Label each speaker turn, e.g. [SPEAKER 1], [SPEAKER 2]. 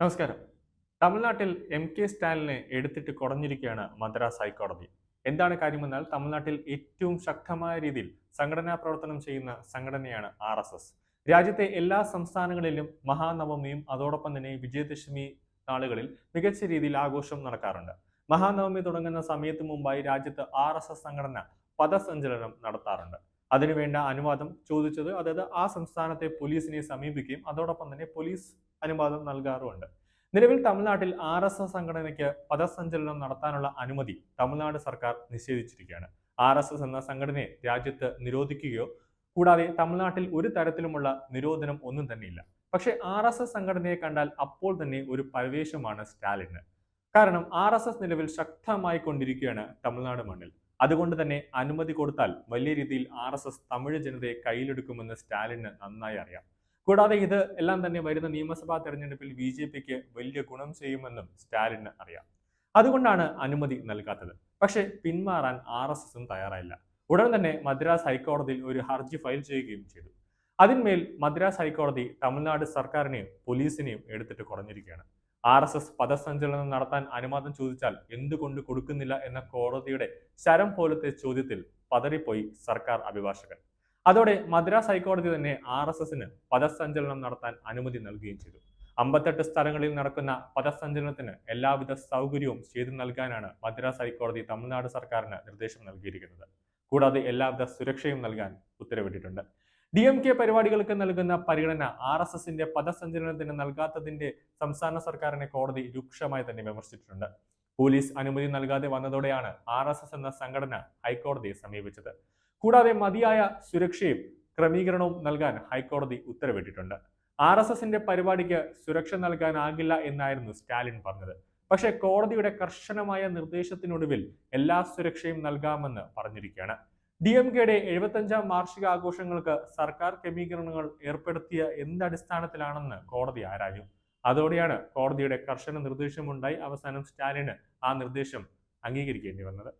[SPEAKER 1] നമസ്കാരം. തമിഴ്നാട്ടിൽ M K സ്റ്റാലിനെ എടുത്തിട്ട് കുടഞ്ഞിരിക്കുകയാണ് മദ്രാസ് ഹൈക്കോടതി. എന്താണ് കാര്യമെന്നാൽ തമിഴ്നാട്ടിൽ ഏറ്റവും ശക്തമായ രീതിയിൽ സംഘടനാ പ്രവർത്തനം ചെയ്യുന്ന സംഘടനയാണ് ആർ എസ് എസ്. രാജ്യത്തെ എല്ലാ സംസ്ഥാനങ്ങളിലും മഹാനവമിയും അതോടൊപ്പം തന്നെ വിജയദശമി നാളുകളിൽ മികച്ച രീതിയിൽ ആഘോഷം നടക്കാറുണ്ട്. മഹാനവമി തുടങ്ങുന്ന സമയത്ത് മുമ്പായി രാജ്യത്ത് ആർ എസ് എസ് സംഘടന പദസഞ്ചലനം നടത്താറുണ്ട്. അതിനുവേണ്ട അനുവാദം ചോദിച്ചത് അതായത് ആ സംസ്ഥാനത്തെ പോലീസിനെ സമീപിക്കുകയും അതോടൊപ്പം തന്നെ പോലീസ് അനുവാദം നൽകാറുമുണ്ട്. നിലവിൽ തമിഴ്നാട്ടിൽ ആർ എസ് എസ് സംഘടനയ്ക്ക് പദസഞ്ചലനം നടത്താനുള്ള അനുമതി തമിഴ്നാട് സർക്കാർ നിഷേധിച്ചിരിക്കുകയാണ്. ആർ എസ് എസ് എന്ന സംഘടനയെ രാജ്യത്ത് നിരോധിക്കുകയോ കൂടാതെ തമിഴ്നാട്ടിൽ ഒരു തരത്തിലുമുള്ള നിരോധനം ഒന്നും തന്നെയില്ല. പക്ഷേ ആർ എസ് എസ് സംഘടനയെ കണ്ടാൽ അപ്പോൾ തന്നെ ഒരു പരവേശമാണ് സ്റ്റാലിന്. കാരണം ആർ എസ് എസ് നിലവിൽ ശക്തമായി കൊണ്ടിരിക്കുകയാണ് തമിഴ്നാട് മണ്ണിൽ. അതുകൊണ്ട് തന്നെ അനുമതി കൊടുത്താൽ വലിയ രീതിയിൽ ആർ എസ് എസ് തമിഴ് ജനതയെ കയ്യിലെടുക്കുമെന്ന് സ്റ്റാലിന് നന്നായി അറിയാം. കൂടാതെ ഇത് എല്ലാം തന്നെ വരുന്ന നിയമസഭാ തെരഞ്ഞെടുപ്പിൽ ബി ജെ പിക്ക് വലിയ ഗുണം ചെയ്യുമെന്നും സ്റ്റാലിന് അറിയാം. അതുകൊണ്ടാണ് അനുമതി നൽകാത്തത്. പക്ഷേ പിന്മാറാൻ ആർ എസ് എസും തയ്യാറായില്ല. ഉടൻ തന്നെ മദ്രാസ് ഹൈക്കോടതിയിൽ ഒരു ഹർജി ഫയൽ ചെയ്യുകയും ചെയ്തു. അതിന്മേൽ മദ്രാസ് ഹൈക്കോടതി തമിഴ്നാട് സർക്കാരിനെയും പോലീസിനെയും എടുത്തിട്ട് കുറഞ്ഞിരിക്കുകയാണ്. ആർ എസ് എസ് പദസഞ്ചലനം നടത്താൻ അനുവാദം ചോദിച്ചാൽ എന്തുകൊണ്ട് കൊടുക്കുന്നില്ല എന്ന കോടതിയുടെ ശരം പോലത്തെ ചോദ്യത്തിൽ പതറിപ്പോയി സർക്കാർ അഭിഭാഷകൻ. അതോടെ മദ്രാസ് ഹൈക്കോടതി തന്നെ ആർ എസ് എസിന് പദസഞ്ചലനം നടത്താൻ അനുമതി നൽകുകയും ചെയ്തു. അമ്പത്തെട്ട് സ്ഥലങ്ങളിൽ നടക്കുന്ന പദസഞ്ചലനത്തിന് എല്ലാവിധ സൗകര്യവും ചെയ്തു നൽകാനാണ് മദ്രാസ് ഹൈക്കോടതി തമിഴ്നാട് സർക്കാരിന് നിർദ്ദേശം നൽകിയിരിക്കുന്നത്. കൂടാതെ എല്ലാവിധ സുരക്ഷയും നൽകാൻ ഉത്തരവിട്ടിട്ടുണ്ട്. ഡി എം കെ പരിപാടികൾക്ക് നൽകുന്ന പരിഗണന ആർ എസ് എസിന്റെ പദസഞ്ചലനത്തിന് നൽകാത്തതിന്റെ സംസ്ഥാന സർക്കാരിനെ കോടതി രൂക്ഷമായി തന്നെ വിമർശിച്ചിട്ടുണ്ട്. പോലീസ് അനുമതി നൽകാതെ വന്നതോടെയാണ് ആർ എന്ന സംഘടന ഹൈക്കോടതിയെ സമീപിച്ചത്. കൂടാതെ മതിയായ സുരക്ഷയും ക്രമീകരണവും നൽകാൻ ഹൈക്കോടതി ഉത്തരവിട്ടിട്ടുണ്ട്. ആർ എസ് എസിന്റെ പരിപാടിക്ക് സുരക്ഷ നൽകാനാകില്ല എന്നായിരുന്നു സ്റ്റാലിൻ പറഞ്ഞത്. പക്ഷേ കോടതിയുടെ കർശനമായ നിർദ്ദേശത്തിനൊടുവിൽ എല്ലാ സുരക്ഷയും നൽകാമെന്ന് പറഞ്ഞിരിക്കുകയാണ്. ഡി എം കെയുടെ എഴുപത്തഞ്ചാം വാർഷിക ആഘോഷങ്ങൾക്ക് സർക്കാർ ക്രമീകരണങ്ങൾ ഏർപ്പെടുത്തിയ എന്തടിസ്ഥാനത്തിലാണെന്ന് കോടതി ആരാഞ്ഞു. അതോടെയാണ് കോടതിയുടെ കർശന നിർദ്ദേശമുണ്ടായി അവസാനം സ്റ്റാലിന് ആ നിർദ്ദേശം അംഗീകരിക്കേണ്ടി വന്നത്.